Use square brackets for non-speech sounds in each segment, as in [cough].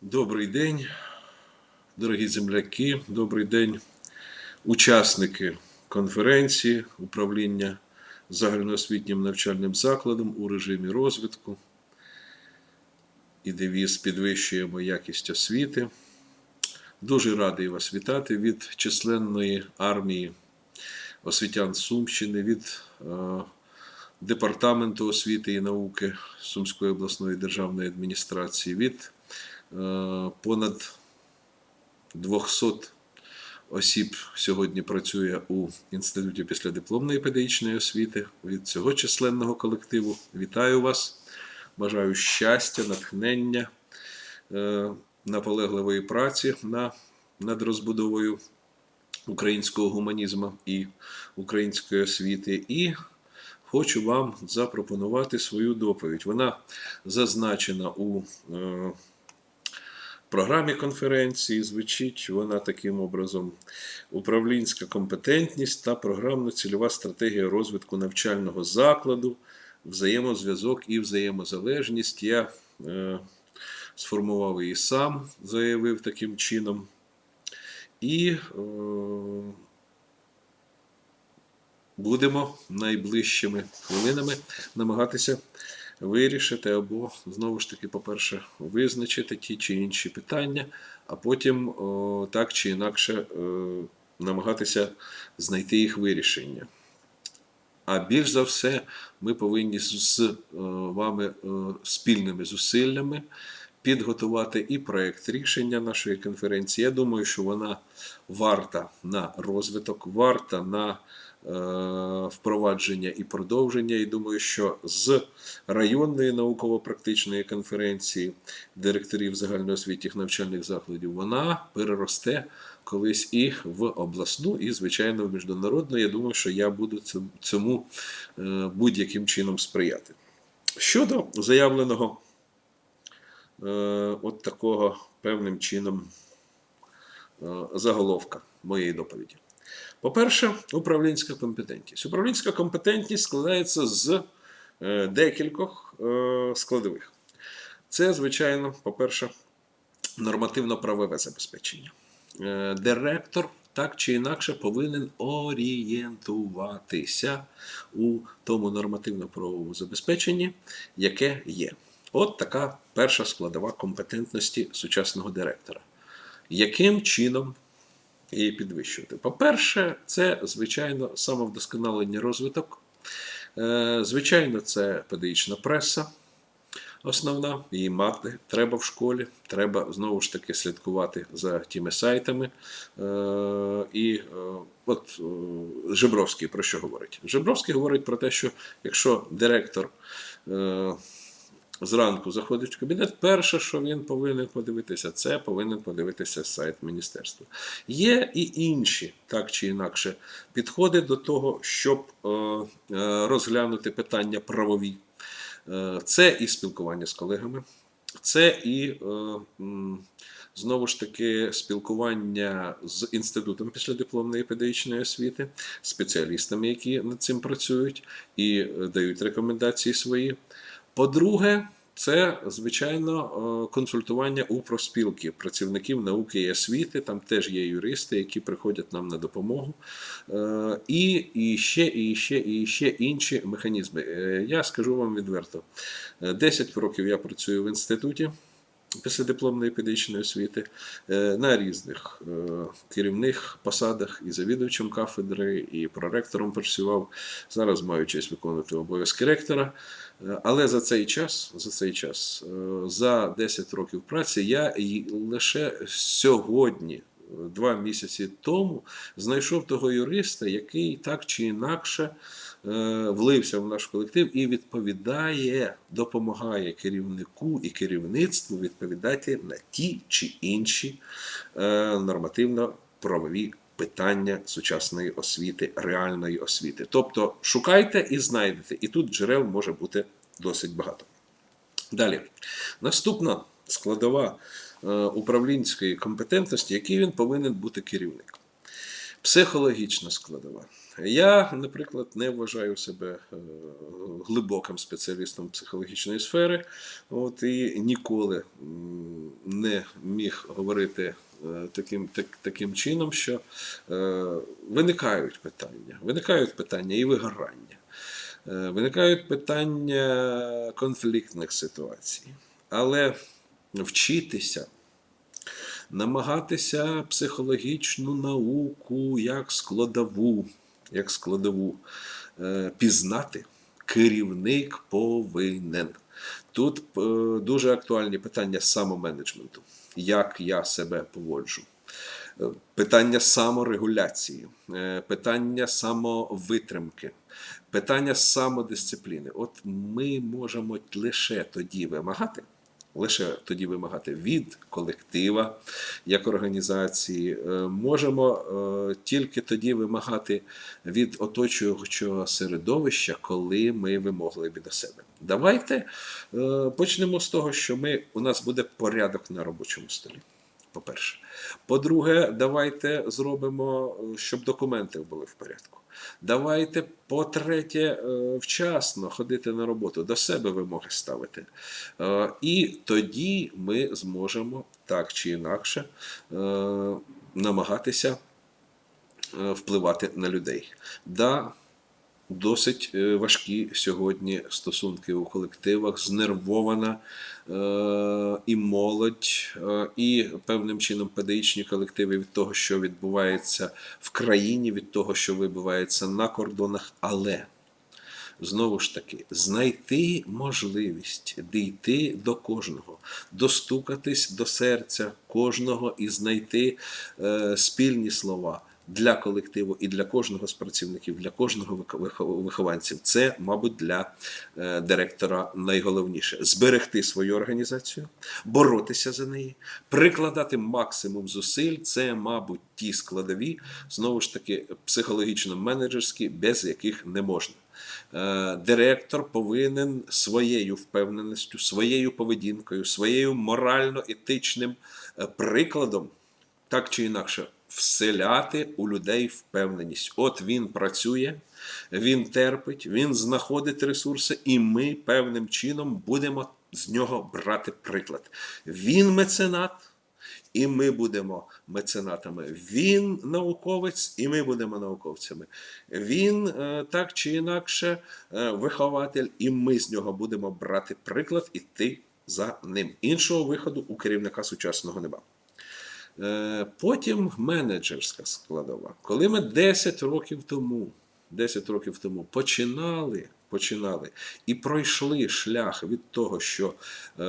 Добрий день, дорогі земляки, добрий день, учасники конференції управління загальноосвітнім навчальним закладом у режимі розвитку. І девіз підвищуємо якість освіти. Дуже радий вас вітати від численної армії освітян Сумщини, від е, Департаменту освіти і науки Сумської обласної державної адміністрації, від понад 200 осіб сьогодні працює у Інституті післядипломної педагогічної освіти. Від цього численного колективу вітаю вас. Бажаю щастя, натхнення, е, наполегливої праці на, над розбудовою українського гуманізму і української освіти. І хочу вам запропонувати свою доповідь. Вона зазначена у е, програмі конференції. Звучить вона таким образом: управлінська компетентність та програмно-цільова стратегія розвитку навчального закладу, взаємозв'язок і взаємозалежність. Я е, сформував її сам, заявив таким чином. І е, будемо найближчими хвилинами намагатися вирішити або, знову ж таки, по-перше, визначити ті чи інші питання, а потім о, так чи інакше е, намагатися знайти їх вирішення. А більш за все, ми повинні з, е, вами е, спільними зусиллями підготувати і проєкт рішення нашої конференції. Я думаю, що вона варта на розвиток, варта на впровадження і продовження. І думаю, що з районної науково-практичної конференції директорів загальноосвітніх навчальних закладів вона переросте колись і в обласну, і, звичайно, в міжнародну. Я думаю, що я буду цьому- е, будь-яким чином сприяти. Щодо заявленого е, от такого певним чином е, заголовка моєї доповіді. По-перше, управлінська компетентність. Управлінська компетентність складається з е, декількох е, складових. Це, звичайно, по-перше, нормативно-правове забезпечення. Е, Директор так чи інакше повинен орієнтуватися у тому нормативно-правовому забезпеченні, яке є. От така перша складова компетентності сучасного директора. Яким чином її підвищувати? По-перше, це, звичайно, самовдосконалення розвиток. Е, Звичайно, це педагогічна преса. Основна її мати треба в школі, треба знову ж таки слідкувати за тими сайтами. Е, і е, от Жебровський про що говорить? Жебровський говорить про те, що якщо директор зранку заходить в кабінет, перше, що він повинен подивитися, це повинен подивитися сайт міністерства. Є і інші, так чи інакше, підходи до того, щоб е, е, розглянути питання правові. Е, Це і спілкування з колегами, це і знову ж таки спілкування з інститутом післядипломної педагогічної освіти, спеціалістами, які над цим працюють і дають рекомендації свої. По-друге, це звичайно е, консультування у профспілки працівників науки і освіти. Там теж є юристи, які приходять нам на допомогу. Е, І, і ще, і ще, і ще інші механізми. Е, Я скажу вам відверто: Е, 10 років я працюю в інституті післядипломної педагогічної освіти е, на різних е, керівних посадах і завідувачем кафедри, і проректором працював. Зараз маю честь виконувати обов'язки ректора. Е, Але за цей час, за цей час, за 10 років праці, я лише сьогодні, два місяці тому, знайшов того юриста, який так чи інакше влився в наш колектив і відповідає, допомагає керівнику і керівництву відповідати на ті чи інші е, нормативно-правові питання сучасної освіти, реальної освіти. Тобто шукайте і знайдете, і тут джерел може бути досить багато. Далі, наступна складова е, управлінської компетентності, який він повинен бути керівник. Психологічна складова. Я, наприклад, не вважаю себе е, глибоким спеціалістом психологічної сфери, от, і ніколи не міг говорити е, таким, так, таким чином, що е, виникають питання, виникають питання і вигорання, е, виникають питання конфліктних ситуацій. Але вчитися намагатися психологічну науку як складову, як складову е, пізнати, керівник повинен. Тут е, дуже актуальні питання самоменеджменту, як я себе поводжу. Е, Питання саморегуляції, питання самовитримки, питання самодисципліни. От ми можемо лише тоді вимагати, лише тоді вимагати від колектива як організації. Е, Можемо е, тільки тоді вимагати від оточуючого середовища, коли ми вимогливі до себе. Давайте е, почнемо з того, що ми, у нас буде порядок на робочому столі. По-перше. По-друге, давайте зробимо, е, щоб документи були в порядку. Давайте, по-третє, е, вчасно ходити на роботу, до себе вимоги ставити. Е, І тоді ми зможемо так чи інакше намагатися впливати на людей. Да, досить е, важкі сьогодні стосунки у колективах, знервована е, і молодь, е, і певним чином педагогічні колективи від того, що відбувається в країні, від того, що відбувається на кордонах. Але знову ж таки, знайти можливість дійти до кожного, достукатись до серця кожного і знайти е, спільні слова. Для колективу і для кожного з працівників, для кожного вих- вих- вихованців. Це, мабуть, для е, директора найголовніше зберегти свою організацію, боротися за неї, прикладати максимум зусиль. Це, мабуть, ті складові, знову ж таки, психологічно-менеджерські, без яких не можна. Е, Директор повинен своєю впевненістю, своєю поведінкою, своєю морально-етичним е, прикладом, так чи інакше, вселяти у людей впевненість. От він працює, він терпить, він знаходить ресурси, і ми певним чином будемо з нього брати приклад. Він меценат. І ми будемо меценатами. Він науковець, і ми будемо науковцями. Він е, так чи інакше е, вихователь, і ми з нього будемо брати приклад іти за ним. Іншого виходу у керівника сучасного нема. Е, Потім менеджерська складова. Коли ми 10 років тому, 10 років тому починали, починали і пройшли шлях від того, що е,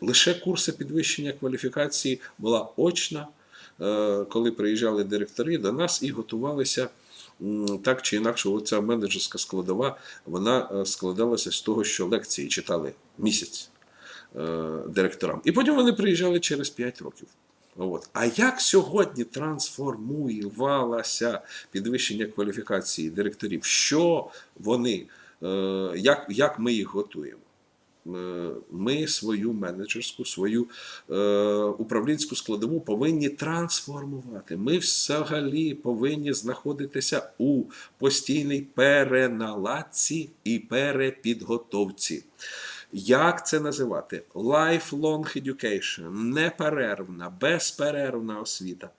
лише курси підвищення кваліфікації була очна, е, коли приїжджали директори до нас і готувалися. Так чи інакше, оця менеджерська складова вона складалася з того, що лекції читали місяць директорам. І потім вони приїжджали через 5 років. От. А як сьогодні трансформувалося підвищення кваліфікації директорів? Що вони, е, як, як ми їх готуємо? Е, Ми свою менеджерську, свою е, управлінську складову повинні трансформувати. Ми взагалі повинні знаходитися у постійній переналадці і перепідготовці. Як це називати? Lifelong education, неперервна, безперервна освіта.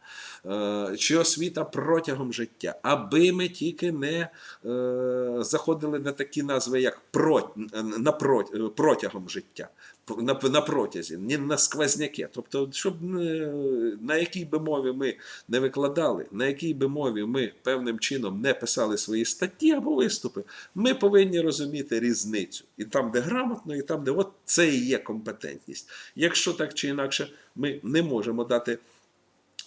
Е, Чи освіта протягом життя, аби ми тільки не е, заходили на такі назви, як про- протягом життя, на, протязі, не на сквозняке. Тобто, щоб на якій би мові ми не викладали, на якій би мові ми певним чином не писали свої статті або виступи, ми повинні розуміти різницю. І там, де грамотно, і там, де от це і є компетентність. Якщо так чи інакше ми не можемо дати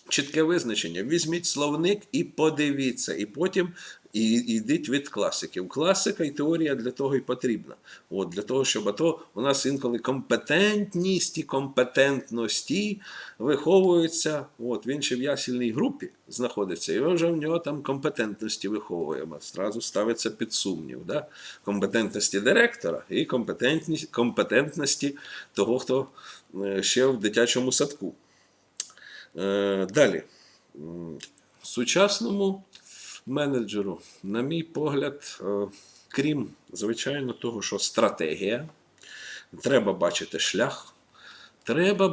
чітке визначення. Візьміть словник і подивіться, і потім і, йдіть від класиків. Класика і теорія для того і потрібна. От, для того, щоб а то у нас інколи компетентність і компетентності виховуються. От, він ще в ясільній групі знаходиться, і вже в нього там компетентності виховуємо. Зразу ставиться під сумнів. Да? Компетентності директора і компетентності того, хто е, ще в дитячому садку. Е, Далі. Сучасному менеджеру, на мій погляд, е, крім звичайно того, що стратегія, треба бачити шлях, треба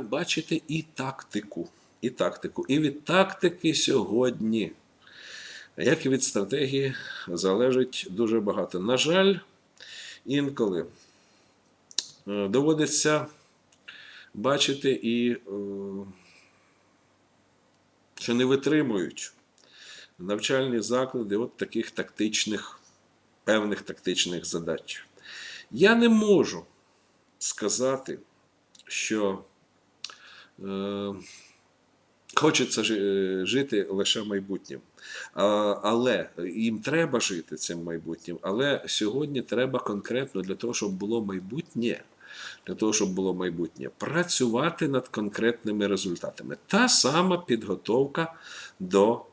бачити і тактику. І тактику. І від тактики сьогодні, як і від стратегії, залежить дуже багато. На жаль, інколи е, доводиться бачити і що не витримують навчальні заклади от таких тактичних, певних тактичних задач. Я не можу сказати, що е, хочеться е, жити лише майбутнім. А, але їм треба жити цим майбутнім. Але сьогодні треба конкретно для того, щоб було майбутнє. Для того, щоб було майбутнє, працювати над конкретними результатами. Та сама підготовка до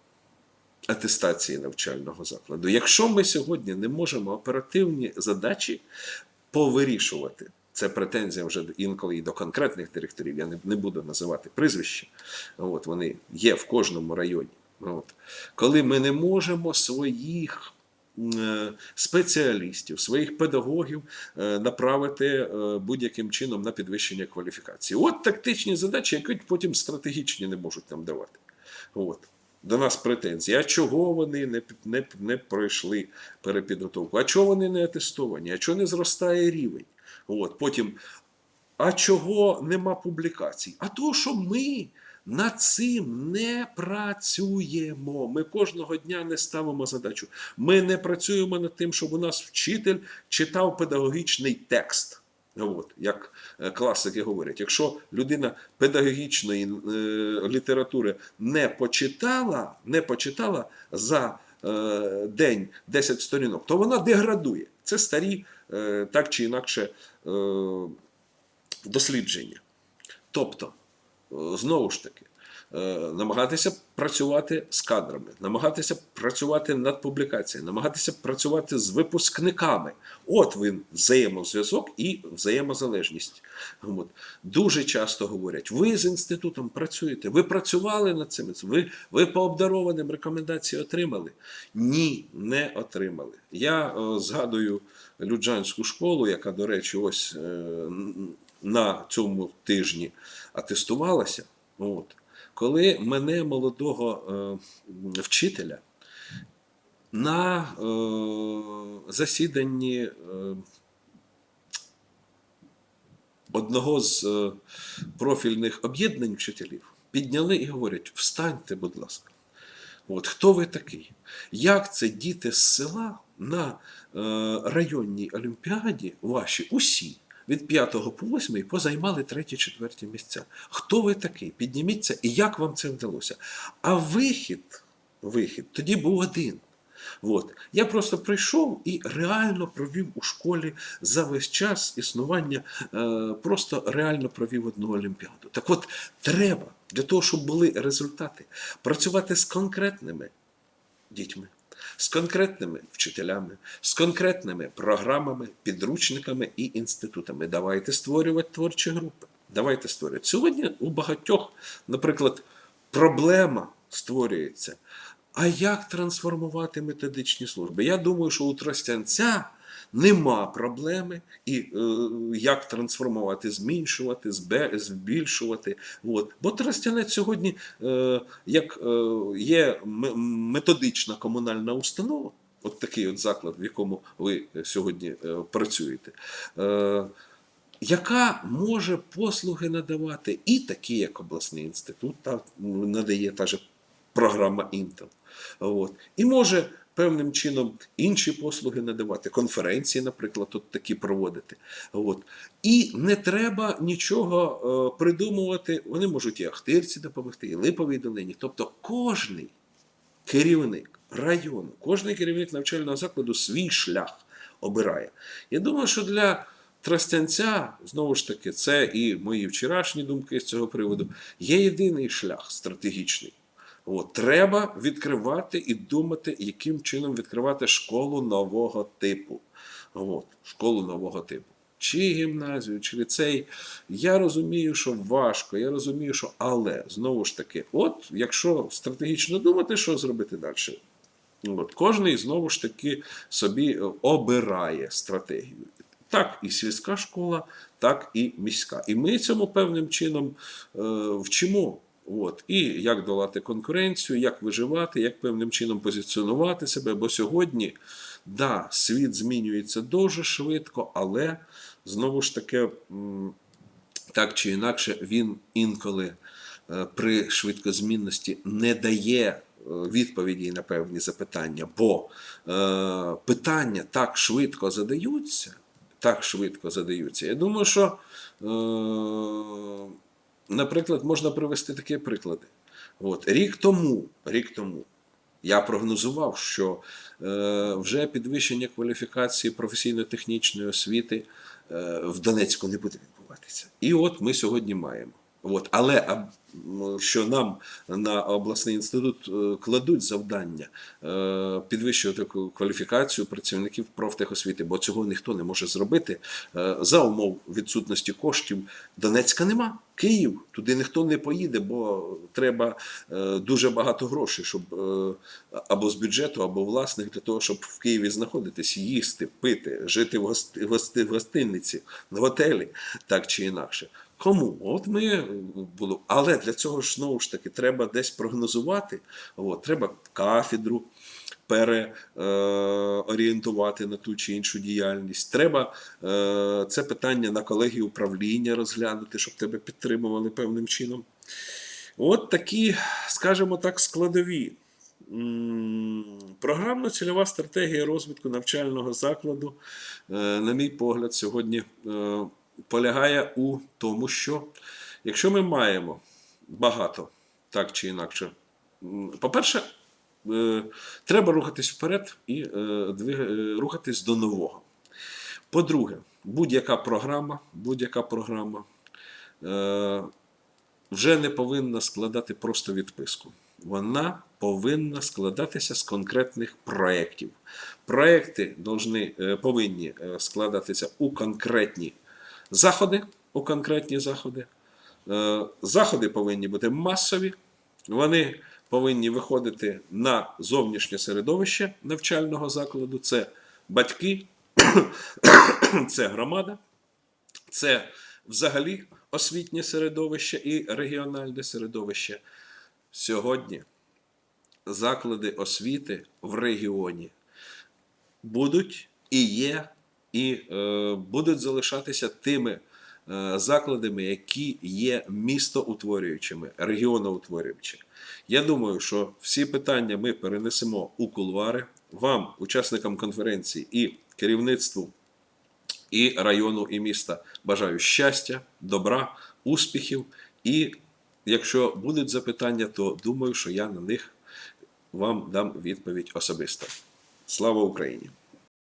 атестації навчального закладу. Якщо ми сьогодні не можемо оперативні задачі повирішувати, це претензія вже інколи і до конкретних директорів, я не, буду називати прізвища, от, вони є в кожному районі. От. Коли ми не можемо своїх спеціалістів, своїх педагогів е, направити е, будь-яким чином на підвищення кваліфікації. От тактичні задачі, які потім стратегічні не можуть нам давати. От. До нас претензії. А чого вони не, не, не пройшли перепідготовку? А чого вони не атестовані? А чого не зростає рівень? От. Потім, а чого нема публікацій? А то, що ми над цим не працюємо. Ми кожного дня не ставимо задачу. Ми не працюємо над тим, щоб у нас вчитель читав педагогічний текст. От, як е, класики говорять, якщо людина педагогічної е, літератури не почитала, не почитала за е, день 10 сторінок, то вона деградує. Це старі е, так чи інакше е, дослідження. Тобто, знову ж таки, е, намагатися працювати з кадрами, намагатися працювати над публікацією, намагатися працювати з випускниками. От він взаємозв'язок і взаємозалежність. От. Дуже часто говорять: ви з інститутом працюєте, ви працювали над цим, ви, ви по обдарованим рекомендації отримали? Ні, не отримали. Я е, згадую Люджанську школу, яка, до речі, ось е, на цьому тижні атестувалася. От. Коли мене молодого е, вчителя на е, засіданні е, одного з е, профільних об'єднань вчителів підняли і говорять: встаньте, будь ласка. От хто ви такий? Як це діти з села на е, районній олімпіаді ваші усі від 5 по 8 позаймали треті-четверті місця? Хто ви такий? Підніміться і як вам це вдалося? А вихід, вихід тоді був один. От. Я просто прийшов і реально провів у школі за весь час існування, е, просто реально провів одну олімпіаду. Так от, треба для того, щоб були результати, працювати з конкретними дітьми, з конкретними вчителями, з конкретними програмами, підручниками і інститутами. Давайте створювати творчі групи. Давайте створювати. Сьогодні у багатьох, наприклад, проблема створюється. А як трансформувати методичні служби? Я думаю, що у Тростянця нема проблеми, і е, як трансформувати, зменшувати, збільшувати. От. Бо Тростянець сьогодні, е, як е, є методична комунальна установа, от такий от заклад, в якому ви сьогодні е, працюєте. Е, яка може послуги надавати і такі, як обласний інститут, та надає та же програма Інтел. От. І може певним чином інші послуги надавати, конференції, наприклад, от такі проводити. От. І не треба нічого е, придумувати. Вони можуть і Ахтирці допомогти, і Липовій долині. Тобто кожний керівник району, кожний керівник навчального закладу свій шлях обирає. Я думаю, що для Тростянця, знову ж таки, це і мої вчорашні думки з цього приводу, є єдиний шлях стратегічний. От, треба відкривати і думати, яким чином відкривати школу нового типу. От, школу нового типу. Чи гімназію, чи ліцей. Я розумію, що важко, я розумію, що але знову ж таки, от якщо стратегічно думати, що зробити далі? От, кожний знову ж таки собі е, обирає стратегію. Так і сільська школа, так і міська. І ми цьому певним чином е, вчимо. От. І як долати конкуренцію, як виживати, як певним чином позиціонувати себе. Бо сьогодні, да, світ змінюється дуже швидко, але знову ж таки, так чи інакше, він інколи е, при швидкозмінності не дає е, відповіді на певні запитання, бо е, питання так швидко задаються, так швидко задаються. Я думаю, що, е, наприклад, можна привести такі приклади. От, рік тому, рік тому я прогнозував, що е, вже підвищення кваліфікації професійно-технічної освіти е, в Донецьку не буде відбуватися. І от ми сьогодні маємо. От, але що нам на обласний інститут е, кладуть завдання е, підвищувати кваліфікацію працівників профтехосвіти, бо цього ніхто не може зробити е, за умов відсутності коштів. Донецька нема. Київ туди ніхто не поїде, бо треба дуже багато грошей, щоб або з бюджету, або власних для того, щоб в Києві знаходитись, їсти, пити, жити в, гости, в, гости, в гостинниці, в готелі, так чи інакше. Кому? От ми е, було. Але для цього ж знову ж таки треба десь прогнозувати. От, треба кафедру переорієнтувати на ту чи іншу діяльність. Треба е, це питання на колегії управління розглянути, щоб тебе підтримували певним чином. От такі, скажімо так, складові. Програмно-цільова стратегія розвитку навчального закладу, е, на мій погляд, сьогодні е, полягає у тому, що якщо ми маємо багато, так чи інакше, по-перше, е, треба рухатись вперед і е, е, рухатись до нового. По-друге, будь-яка програма, будь-яка програма вже не повинна складати просто відписку. Вона повинна складатися з конкретних проєктів. Проєкти повинні складатися у конкретні заходи, у конкретні заходи. Е, Заходи повинні бути масові, вони повинні виходити на зовнішнє середовище навчального закладу. Це батьки, [coughs] це громада, це взагалі освітнє середовище і регіональне середовище. Сьогодні заклади освіти в регіоні будуть і є, і е, будуть залишатися тими е, закладами, які є містоутворюючими, регіоноутворюючими. Я думаю, що всі питання ми перенесемо у кулуари. Вам, учасникам конференції і керівництву і району, і міста бажаю щастя, добра, успіхів. І якщо будуть запитання, то думаю, що я на них вам дам відповідь особисто. Слава Україні!